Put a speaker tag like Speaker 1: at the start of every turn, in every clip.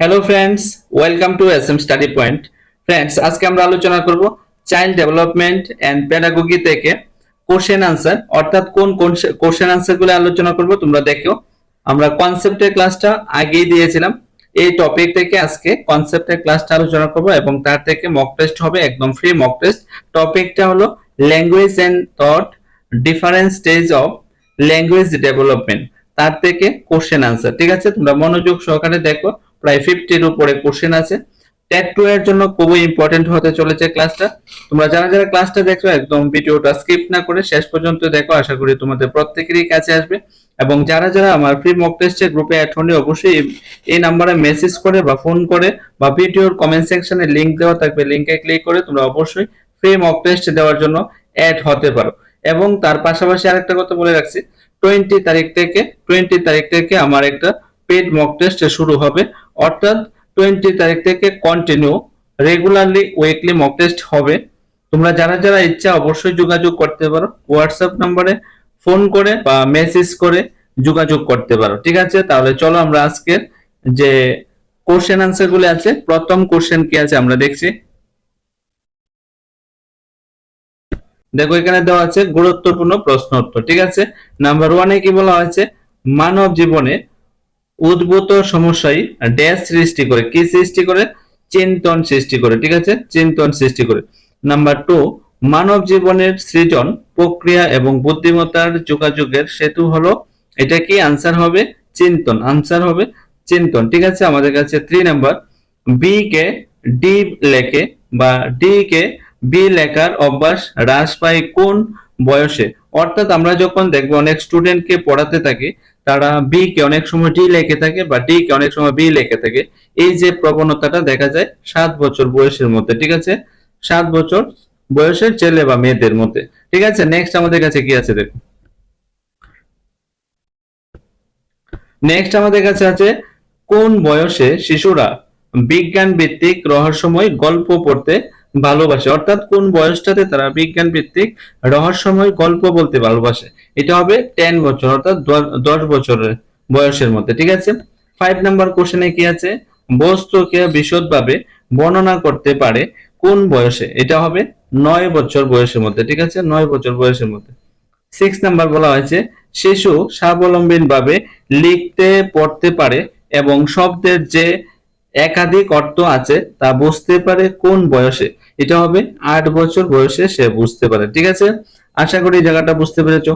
Speaker 1: Hello friends welcome to S M study point friends আজকে আমরা আলোচনা করব চাইল্ড ডেভেলপমেন্ট অ্যান্ড প্যাডাগোগি থেকে কোশ্চেন আনসার অর্থাৎ কোন কোশ্চেন আনসারগুলো আলোচনা করব তোমরা দেখো আমরা কনসেপ্টের ক্লাসটা আগেই দিয়েছিলাম। এই টপিক থেকে আজকে কনসেপ্টের ক্লাসটা আলোচনা করব এবং তার থেকে মক টেস্ট হবে, একদম ফ্রি মক টেস্ট টপিকটা হলো language and thought different stage of language development তার থেকে কোশ্চেন আনসার ঠিক আছে? তোমরা মনোযোগ সহকারে দেখো। প্রায় ফিফটির উপরে কোশ্চেন আছে। টেট টু এর জন্য খুবই ইম্পর্টেন্ট হতে চলেছে ক্লাসটা তোমরা যারা যারা ক্লাসটা দেখছ, একদম ভিডিওটা স্কিপ না করে শেষ পর্যন্ত দেখো, আশা করি তোমাদের প্রত্যেকেরই কাছে আসবে। এবং যারা যারা আমার ফ্রি মক টেস্টের গ্রুপে অ্যাড অবশ্যই এই- এই নাম্বারে মেসেজ করে বা ফোন করে বা ভিডিওর কমেন্ট সেকশনে লিংক দেওয়া থাকবে। লিংকে ক্লিক করে তোমরা অবশ্যই ফ্রি মক টেস্ট দেওয়ার জন্য অ্যাড হতে পারো। এবং তার পাশাপাশি আরেকটা কথা বলে রাখছি টোয়েন্টি তারিখ থেকে টোয়েন্টি তারিখ থেকে আমার একটা পেড মক টেস্ট শুরু হবে। অর্থাৎ টোয়েন্টি তারিখ থেকে continue regularly weekly mock test হবে। তোমরা যারা যারা ইচ্ছা অবশ্যই যোগাযোগ করতে পারো। হোয়াটসঅ্যাপ নম্বরে ফোন করে বা মেসেজ করে যোগাযোগ করতে পারো। ঠিক আছে? তাহলে চলো আমরা আজকের যে কোশ্চেন আনসারগুলো আছে, প্রথম কোশ্চেন কি আছে আমরা দেখছি। দেখো, এখানে দেওয়া আছে গুরুত্বপূর্ণ প্রশ্ন উত্তর ঠিক আছে? নাম্বার ওয়ানে কি বলা হয়েছে? মানব জীবনে উদ্ভূত সমস্যায় ড্যাশ সৃষ্টি করে, কি সৃষ্টি করে? চিন্তন সৃষ্টি করে, ঠিক আছে? চিন্তন সৃষ্টি করে। নাম্বার টু মানব জীবনের সৃজন, প্রক্রিয়া এবং বুদ্ধিমত্তার যোগাযোগের সেতু হলো, এটা কি আনসার হবে? চিন্তন আনসার হবে। চিন্তন, ঠিক আছে? আমাদের কাছে three number B K D লেখে বা ডি কে বি লেখার অভ্যাস হ্রাস পায় কোন বয়সে? অর্থাৎ আমরা যখন দেখব অনেক স্টুডেন্টকে পড়াতে থাকি তারা বি কে অনেক সময় ডি লেখে থাকে বা ডি কে অনেক সময় বি লেখে থাকে। এই যে প্রবণতাটা দেখা যায় সাত বছর বয়সের মধ্যে, ঠিক আছে? সাত বছর বয়সের ছেলে বা মেয়েদের মধ্যে, ঠিক আছে? নেক্সট আমাদের কাছে কি আছে দেখো নেক্সট আমাদের কাছে আছে কোন বয়সে শিশুরা বিজ্ঞান ভিত্তিক রহস্যময় গল্প পড়তে ভালোবাসে। অর্থাৎ কোন বয়সটাতে তারা বিজ্ঞান ভিত্তিক রহস্যময় গল্প বলতে ভালোবাসে? এটা হবে টেন বছর, অর্থাৎ দশ বছরের বয়সের মধ্যে, ঠিক আছে? ফাইভ নাম্বার কোশ্চেনে কি আছে? বস্তুকে বিশদভাবে বর্ণনা করতে পারে কোন বয়সে? এটা হবে নয় বছর বয়সের মধ্যে, ঠিক আছে? নয় বছর বয়সের মধ্যে। সিক্স নাম্বার বলা হয়েছে, শিশু স্বাবলম্বী ভাবে লিখতে, পড়তে পারে এবং শব্দের যে একাধিক অর্থ আছে, তা বুঝতে পারে কোন বয়সে। এটা হবে আট বছর বয়সে সে বুঝতে পারে, ঠিক আছে? আশা করি জায়গাটা বুঝতে পেরেছ।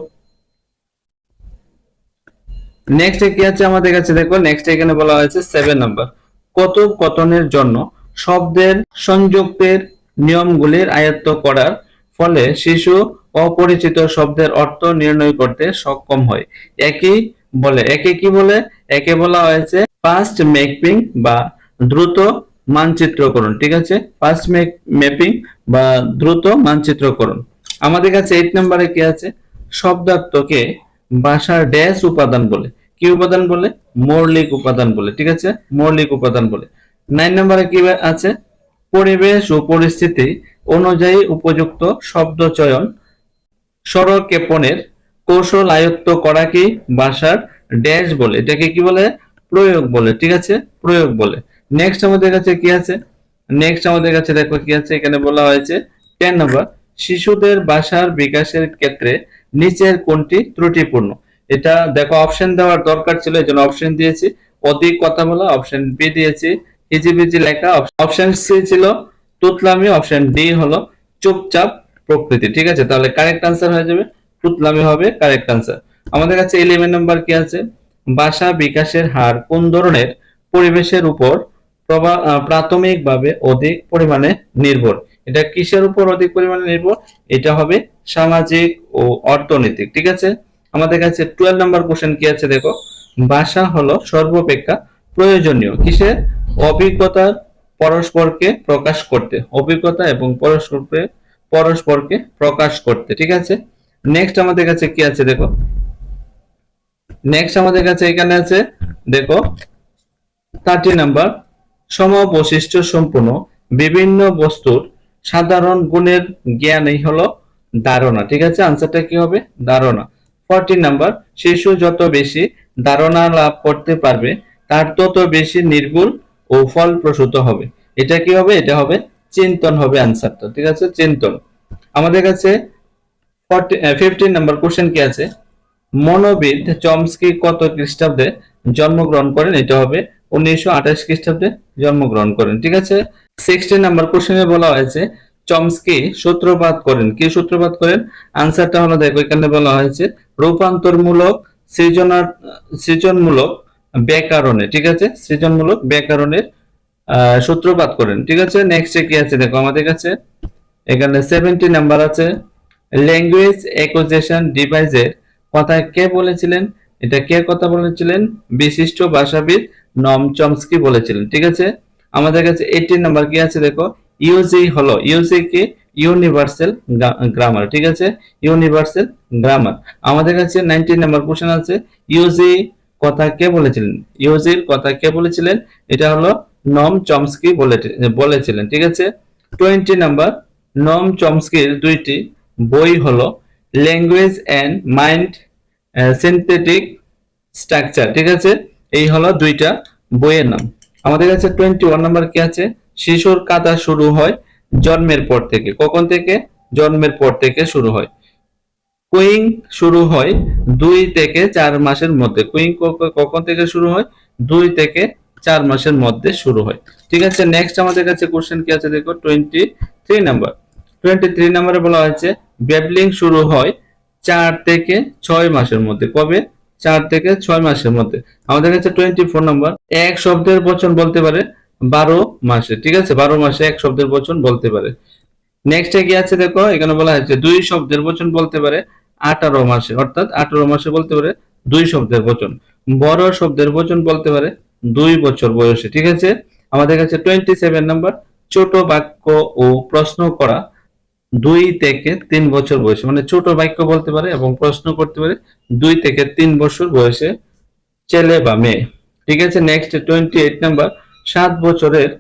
Speaker 1: নেক্সট কি আছে আমাদের কাছে? দেখো নেক্সট এখানে বলা হয়েছে সেভেন নাম্বার কত কতনের জন্য শব্দের সংযুক্তের নিয়মগুলির আয়ত্ত করার ফলে শিশু অপরিচিত শব্দের অর্থ নির্ণয় করতে সক্ষম হয়। একই বলে, একে কি বলে? একে বলা হয়েছে ফাস্ট ম্যাপিং বা দ্রুত মানচিত্রকরণ, ঠিক আছে? ফাস্ট ম্যাপিং বা দ্রুত মানচিত্রকরণ। আমাদের কাছে এইট নম্বরে কি আছে? শব্দার্থকে ভাষার ড্যাশ উপাদান বলে। কি উপাদান বলে? মৌলিক উপাদান বলে, ঠিক আছে? মৌলিক উপাদান বলে। নাইন নাম্বারে কি আছে? পরিবেশ ও পরিস্থিতি অনুযায়ী উপযুক্ত শব্দ চয়ন স্বরক্ষেপণের কৌশল আয়ত্ত করা কি? ভাষার ড্যাশ বলে। এটাকে কি বলে? প্রয়োগ বলে, ঠিক আছে? প্রয়োগ বলে। নেক্সট আমাদের কাছে কি আছে? নেক্সট আমাদের কাছে দেখো কি আছে? এখানে বলা হয়েছে টেন নম্বর শিশুদের ভাষার বিকাশের ক্ষেত্রে নিচের কোনটি ত্রুটিপূর্ণ? এটা দেখো অপশন দেওয়ার দরকার ছিল এই জন্য অপশন দিয়েছি। অধিক কথা বলা অপশন বি দিয়েছি। হিজিবিজি লেখা অপশন সি ছিল, তুতলামি অপশন ডি হলো চুপচাপ প্রকৃতি। ঠিক আছে? তাহলে কারেক্ট আনসার হয়ে যাবে। তুতলামি হবে কারেক্ট আনসার আমাদের কাছে ইলেভেন নাম্বার কি আছে? ভাষা বিকাশের হার কোন ধরনের? পরিবেশের উপর প্রাথমিকভাবে অধিক পরিমাণে নির্ভর। এটা কিসের উপর অধিক পরিমাণে নির্ভর? এটা হবে সামাজিক ও অর্থনৈতিক, ঠিক আছে? আমাদের কাছে টুয়েলভ নাম্বার কোশ্চেন কি আছে দেখো? ভাষা হলো সর্বাপেক্ষা প্রয়োজনীয়। কিসের অভিজ্ঞতার পরস্পরকে প্রকাশ করতে। অভিজ্ঞতা এবং পরস্পরকে পরস্পরকে প্রকাশ করতে, ঠিক আছে? নেক্সট আমাদের কাছে কি আছে দেখো? নেক্সট আমাদের কাছে এখানে আছে, দেখো থার্টি নাম্বার সমবৈশিষ্ট্য সম্পূর্ণ বিভিন্ন বস্তুর সাধারণ গুণের জ্ঞানই হলো ধারণা। ঠিক আছে? আনসারটা কি হবে? ধারণা। ফোরটিন নাম্বার শিশু যত বেশি ধারণা লাভ করতে পারবে, তার তত বেশি নির্ভুল ও ফলপ্রসূত হবে। এটা কি হবে? এটা হবে চিন্তন হবে আনসারটা ঠিক আছে? চিন্তন। আমাদের কাছে ফিফটিন নাম্বার কোশ্চেন কি আছে? মনোবিদ চমস্কি কত খ্রিস্টাব্দে জন্মগ্রহণ করেন? এটা হবে উনিশশো আঠাশ খ্রিস্টাব্দে জন্মগ্রহণ করেন, ঠিক আছে? সিক্সটি নাম্বার কোশ্চেনে বলা হয়েছে, চমস্কি সূত্রপাত করেন। কি সূত্রপাত করেন? আনসারটা হলো দেখো, এখানে বলা হয়েছে, রূপান্তরমূলক সৃজনার সৃজনমূলক ব্যাকরণে, ঠিক আছে? সৃজনমূলক ব্যাকরণের সূত্রপাত করেন, ঠিক আছে? নেক্সটে কি আছে দেখো আমাদের কাছে? এখানে সেভেন্টি নাম্বার আছে ল্যাঙ্গুয়েজ অ্যাকুজেশন ডিভাইসের কথা কে বলেছিলেন? এটা কে কথা বলেছিলেন? বিশিষ্ট ভাষাবিদ নম চমস্কি বলেছিলেন, ঠিক আছে? আমাদের কাছে এইটিন নাম্বার কি আছে দেখো? ইউজি হলো ইউজি কি? ইউনিভার্সাল গ্রামার ঠিক আছে? ইউনিভার্সাল গ্রামার আমাদের কাছে নাইনটিন নাম্বার কোশ্চেন আছে ইউজি কথা কে বলেছিলেন? ইউজির কথা কে বলেছিলেন? এটা হলো নম চমস্কি বলেছিলেন, ঠিক আছে? টোয়েন্টি নাম্বার নম চমস্কির দুইটি বই হলো language and mind syntactic structure ঠিক আছে? এই হলো দুইটা বইয়ের নাম। আমাদের কাছে টোয়েন্টি ওয়ান নাম্বার কি আছে? শিশুর কাদা শুরু হয় জন্মের পর থেকে। কখন থেকে? জন্মের পর থেকে শুরু হয়। কুইং শুরু হয় দুই থেকে চার মাসের মধ্যে। কুইং কখন থেকে শুরু হয়? দুই থেকে চার মাসের মধ্যে শুরু হয়। ঠিক আছে নেক্সট আমাদের কাছে কোশ্চেন কি আছে দেখো? Twenty three number twenty three নাম্বারে বলা হয়েছে বেবলিং শুরু হয় চার থেকে ছয় মাসের মধ্যে। কবে? চার থেকে ছয় মাসের মধ্যে। আমাদের কাছে টোয়েন্টি ফোর নাম্বার এক শব্দের বচন বলতে পারে বারো মাসে, ঠিক আছে? বারো মাসে এক শব্দের বচন বলতে পারে। নেক্সট কি আছে দেখো? এখানে বলা হয়েছে দুই শব্দের বচন বলতে পারে আঠারো মাসে, অর্থাৎ আঠারো মাসে বলতে পারে দুই শব্দের বচন। বড় শব্দের বচন বলতে পারে দুই বছর বয়সে, ঠিক আছে? আমাদের কাছে টোয়েন্টি সেভেন নাম্বার ছোট বাক্য ও প্রশ্ন করা। দুই থেকে তিন বছর বয়সে মানে ছোট বাক্য বলতে পারে এবং প্রশ্ন করতে পারে, দুই থেকে তিন বছর বয়সে ছেলে বা মেয়ে। ঠিক আছে নেক্সট টোয়েন্টি এইট নাম্বার সাত বছরের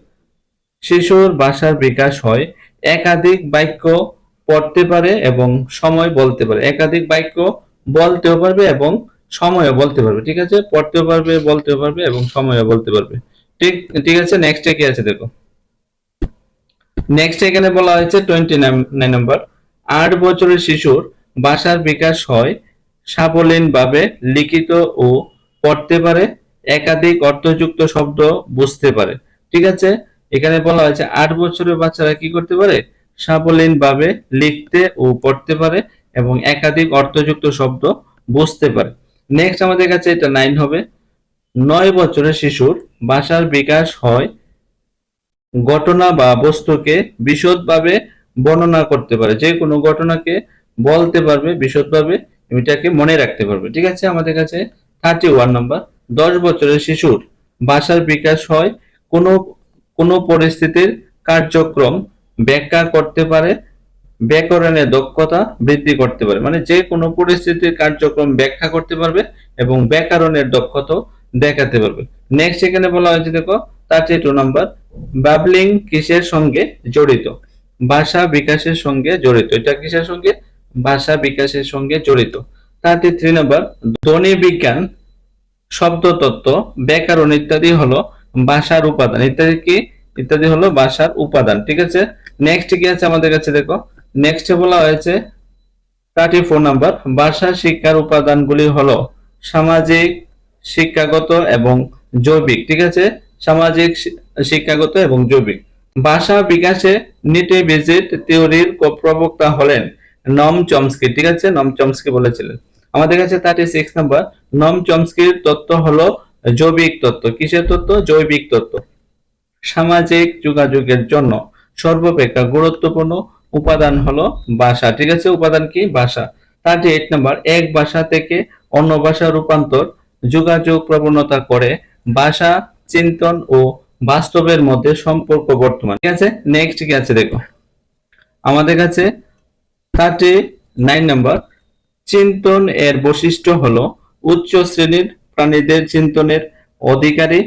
Speaker 1: শিশুর ভাষার বিকাশ হয়। একাধিক বাক্য পড়তে পারে এবং সময় বলতে পারে। একাধিক বাক্য বলতেও পারবে এবং সময়ও বলতে পারবে। ঠিক আছে, পড়তেও পারবে, বলতেও পারবে এবং সময়ও বলতে পারবে। ঠিক ঠিক আছে নেক্সট কি আছে দেখো? নেক্সট এখানে বলা হয়েছে টোয়েন্টি নাইন নাম্বার আট বছরের শিশুর ভাষার বিকাশ হয় সাবলীনভাবে, লিখিত ও পড়তে পারে, একাধিক অর্থযুক্ত শব্দ বুঝতে পারে। ঠিক আছে? এখানে বলা হয়েছে আট বছরের বাচ্চারা কি করতে পারে? সাবলীনভাবে লিখতে ও পড়তে পারে এবং একাধিক অর্থযুক্ত শব্দ বুঝতে পারে। নেক্সট আমাদের কাছে এটা নাইন হবে। নয় বছরের শিশুর ভাষার বিকাশ হয় ঘটনা বা বস্তুকে বিশদভাবে বর্ণনা করতে পারে। যে কোনো ঘটনাকে বলতে পারবে, বিশদভাবে এটাকে মনে রাখতে পারবে। ঠিক আছে? আমাদের কাছে থার্টি ওয়ান নম্বর দশ বছরের শিশুর ভাষার বিকাশ হয়, কোনো কোনো পরিস্থিতির কার্যক্রম ব্যাখ্যা করতে পারে, ব্যাকরণের দক্ষতা বৃদ্ধি করতে পারে। মানে যে কোনো পরিস্থিতির কার্যক্রম ব্যাখ্যা করতে পারবে এবং ব্যাকরণের দক্ষতা দেখাতে পারবে। নেক্সট এখানে বলা হয়েছে, দেখো থার্টি টু নাম্বার বাবলিং কিসের সঙ্গে জড়িত? ভাষা বিকাশের সঙ্গে জড়িত। এটা কিসের সঙ্গে? ভাষা বিকাশের সঙ্গে জড়িত। থার্টি থ্রি নাম্বার ধ্বনি বিজ্ঞান শব্দতত্ত্ব ব্যাকরণ ইত্যাদি হলো ভাষার উপাদান। ইত্যাদি কি? ইত্যাদি হলো ভাষার উপাদান। ঠিক আছে? নেক্সট কি আছে আমাদের কাছে, দেখো? নেক্সট বলা হয়েছে থার্টি ফোর নাম্বার ভাষা শিক্ষার উপাদানগুলি হলো সামাজিক শিক্ষাগত এবং জৈবিক, ঠিক আছে? সামাজিক শিক্ষাগত এবং জৈবিক। ভাষা বিকাশে নিটে ভিজিট থিওরির প্রবক্তা হলেন নম চমস্কি, ঠিক আছে? নম চমস্কি বলেছিলেন। আমাদের কাছে থার্টি সিক্স নাম্বার নম চমস্কির তত্ত্ব হলো জৈবিক তত্ত্ব। কিসের তত্ত্ব? জৈবিক তত্ত্ব। সামাজিক যোগাযোগের জন্য সর্বাপেক্ষা গুরুত্বপূর্ণ উপাদান হলো ভাষা, ঠিক আছে? উপাদান কি? ভাষা। থার্টি এইট নাম্বার এক ভাষা থেকে অন্য ভাষা রূপান্তর যোগাযোগ প্রবণতা করে, ভাষা, চিন্তন ও বাস্তবের মধ্যে সম্পর্ক বর্তমান। ঠিক আছে? নেক্সট কি আছে দেখো? আমাদের কাছে থার্টি নাইন নাম্বার চিন্তন এর বৈশিষ্ট্য হলো উচ্চ শ্রেণির প্রাণীদের চিন্তনের অধিকারী,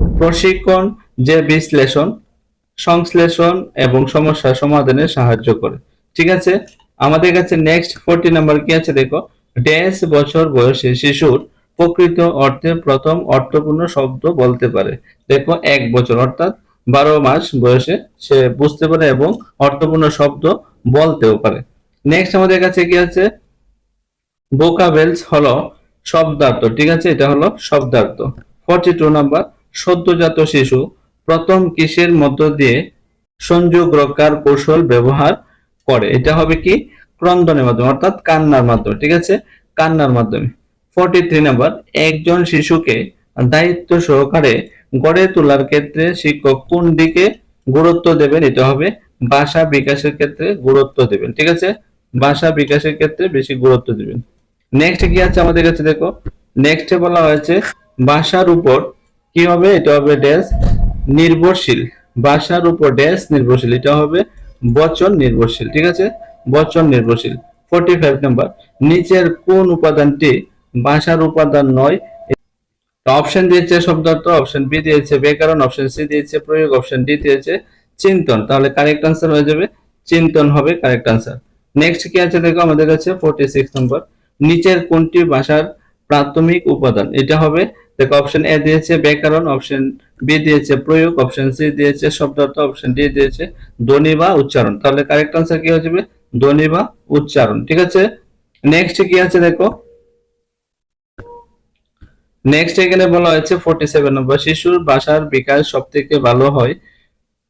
Speaker 1: প্রশিক্ষণ যে বিশ্লেষণ, সংশ্লেষণ এবং সমস্যা সমাধানে সাহায্য করে। ঠিক আছে? আমাদের কাছে নেক্সট ফোরটি নাম্বার কি আছে দেখো? ড্যাশ বছর বয়সে শিশুর প্রকৃত অর্থে প্রথম অর্থপূর্ণ শব্দ বলতে পারে। দেখো, এক বছর অর্থাৎ বারো মাস বয়সে সে বুঝতে পারে এবং অর্থপূর্ণ শব্দ বলতেও পারে। নেক্সট আমাদের কাছে কি আছে? ভোকাবেলস হলো শব্দার্থ, ঠিক আছে? এটা হলো শব্দার্থ। ফর্টি টু নাম্বার সদ্যজাত শিশু, প্রথম কিসের মধ্য দিয়ে সংযোগ রক্ষার কৌশল ব্যবহার করে। এটা হবে কি? ক্রন্দনের মাধ্যমে, অর্থাৎ কান্নার মাধ্যমে, ঠিক আছে? কান্নার মাধ্যমে। ফর্টি থ্রি নাম্বার, একজন শিশুকে দায়িত্ব সহকারে গড়ে তোলার ক্ষেত্রে শিক্ষক কোন দিকে গুরুত্ব দেবেন এটা হবে? ভাষা বিকাশের ক্ষেত্রে গুরুত্ব দেবেন, ঠিক আছে? ভাষা বিকাশের ক্ষেত্রে বেশি গুরুত্ব দিবেন। নেক্সট কি আছে আমাদের কাছে দেখো? নেক্সটে বলা হয়েছে, ভাষার উপর কি হবে এটা হবে ড্যাশ নির্ভরশীল? ভাষার উপর ড্যাশ নির্ভরশীল এটা হবে, বচন নির্ভরশীল, ঠিক আছে? বচন নির্ভরশীল। ফোর্টি ফাইভ নাম্বার, নিচের কোন উপাদানটি ভাষার উপাদান নয়। অপশন দিয়েছে শব্দার্থ অপশন বি দিয়েছে ব্যাকরণ অপশন সি দিয়েছে প্রয়োগ অপশন ডি দিয়েছে চিন্তন। তাহলে কারেক্ট আনসার হয়ে যাবে, চিন্তন হবে কারেক্ট আনসার নেক্সট কি আছে দেখো, আমাদের কাছে ফোর্টি সিক্স নম্বর নিচের কোনটি ভাষার প্রাথমিক উপাদান? এটা হবে, দেখো অপশন এ দিয়েছে ব্যাকরণ অপশন বি দিয়েছে প্রয়োগ অপশন সি দিয়েছে শব্দার্থ অপশন ডি দিয়েছে ধ্বনি বা উচ্চারণ। তাহলে কারেক্ট আনসার কি হয়ে যাবে? ধ্বনি বা উচ্চারণ। ঠিক আছে? নেক্সট কি আছে দেখো? নেক্সট এখানে বলা হয়েছে ফোর্টি সেভেন নম্বর শিশুর ভাষার বিকাশ সব থেকে ভালো হয়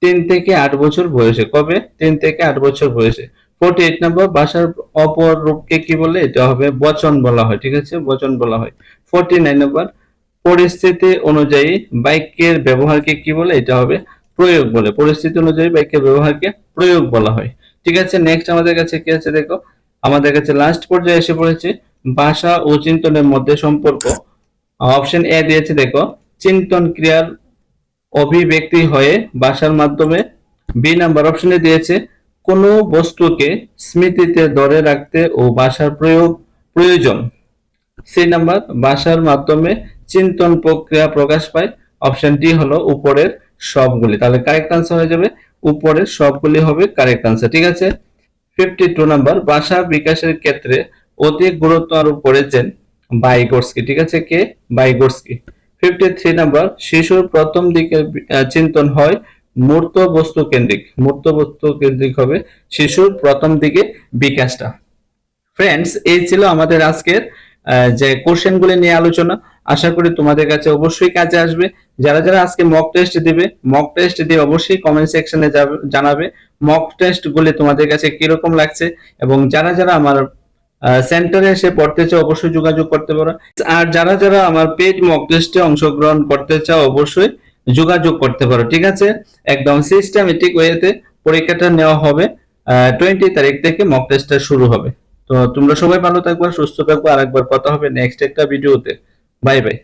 Speaker 1: তিন থেকে আট বছর বয়সে। কবে? তিন থেকে আট বছর বয়সে। ফোর্টি এইট নম্বর ভাষার অপর রূপকে কি বলে? এটা হবে বচন বলা হয়, ঠিক আছে? বচন বলা হয়। ফোর্টি নাইন নম্বর পরিস্থিতি অনুযায়ী বাক্যের ব্যবহারকে কি বলে? এটা হবে প্রয়োগ বলে। পরিস্থিতি অনুযায়ী বাক্যের ব্যবহারকে প্রয়োগ বলা হয়। ঠিক আছে? নেক্সট আমাদের কাছে কি আছে দেখো? আমাদের কাছে লাস্ট পর্যায়ে এসে পড়েছে ভাষা ও চিন্তনের মধ্যে সম্পর্ক। অপশন এ দিয়েছে, দেখো, চিন্তন ক্রিয়ার অভিব্যক্তি হয়ে ভাষার মাধ্যমে বি নাম্বার অপশনে দিয়েছে, কোনো বস্তুকে স্মৃতিতে ধরে রাখতে ও ভাষার প্রয়োগ, প্রয়োজন। সি নাম্বার ভাষার মাধ্যমে চিন্তন প্রক্রিয়া প্রকাশ পায়। অপশন ডি হলো উপরের সবগুলি। তাহলে কারেক্ট আনসার হয়ে যাবে, উপরের সবগুলি হবে কারেক্ট আনসার ঠিক আছে? ফিফটি টু নাম্বার ভাষা বিকাশের ক্ষেত্রে অধিক গুরুত্ব আরোপ করেছেন বাইগোর্সকি, ঠিক আছে, কে? বাইগোর্সকি। ফিফটি থ্রি নাম্বার, শিশুর প্রথম দিকে চিন্তন হয় মূর্ত বস্তু কেন্দ্রিক মূর্ত বস্তু কেন্দ্রিক হবে শিশুর প্রথম দিকে বিকাশটা। ফ্রেন্ডস এই ছিল আমাদের আজকের যে কোশ্চেন গুলি নিয়ে আলোচনা। আশা করি তোমাদের কাছে অবশ্যই কাজে আসবে। যারা যারা আজকে মক টেস্ট দিবে মক টেস্ট দিয়ে অবশ্যই কমেন্ট সেকশনে জানাবে। মক টেস্ট গুলি তোমাদের কাছে কীরকম লাগছে? এবং যারা যারা আমার সেন্টারে এসে পড়তে চাও, অবশ্যই যোগাযোগ করতে পারো। আর যারা যারা আমার পেড মক টেস্টে অংশগ্রহণ করতে চাও, অবশ্যই যোগাযোগ করতে পারো, ঠিক আছে? একদম সিস্টেমেটিক ওয়েতে পরীক্ষাটা নেওয়া হবে। টোয়েন্টি তারিখ থেকে মক টেস্টটা শুরু হবে। তো তোমরা সবাই ভালো থাকবে, সুস্থ থাকব আর একবার কথা হবে নেক্সট একটা ভিডিওতে বাই বাই